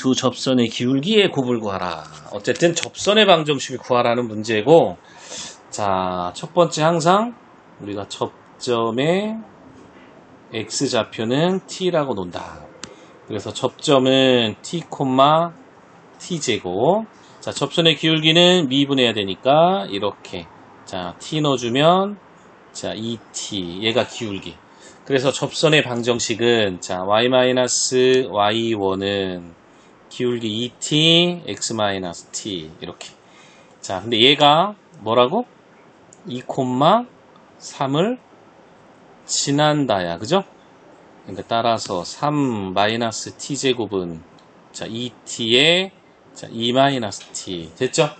두 접선의 기울기의 곱을 구하라. 어쨌든 접선의 방정식을 구하라는 문제고, 자, 첫 번째 항상 우리가 접점의 x좌표는 t라고 논다. 그래서 접점은 t, t제곱. 자, 접선의 기울기는 미분해야 되니까 이렇게. 자, t 넣어주면 자, 2t. 얘가 기울기. 그래서 접선의 방정식은 자, y-y1은 기울기 2t, x-t 이렇게. 자, 근데 얘가 뭐라고? 2,3을 지난다야. 그죠? 그러니까 따라서 3 마이너스 t 제곱은 자, 2t에 자, 2 마이너스 t 됐죠?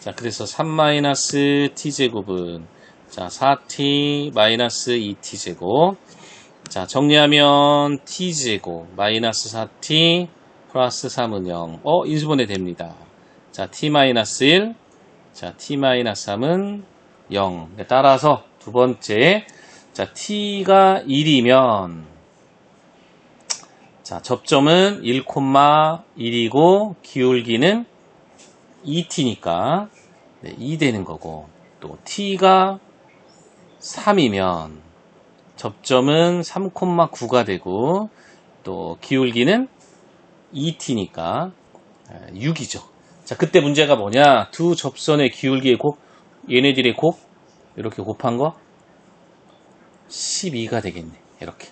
자, 그래서 3 마이너스 t 제곱은 자, 4t 마이너스 2t 제곱. 자, 정리하면 t 제곱 마이너스 4t 플러스 3은 0. 어, 인수분해 됩니다. 자, t 마이너스 1. 자, t 마이너스 3은 0. 네, 따라서 두 번째. 자, t가 1이면 자, 접점은 1,1이고 기울기는 2t니까 네, 2 되는 거고 또 t가 3이면 접점은 3,9가 되고 또 기울기는 2t니까 6이죠. 자, 그때 문제가 뭐냐? 두 접선의 기울기의 곱, 얘네들의 곱 이렇게 곱한 거 12가 되겠네. 이렇게.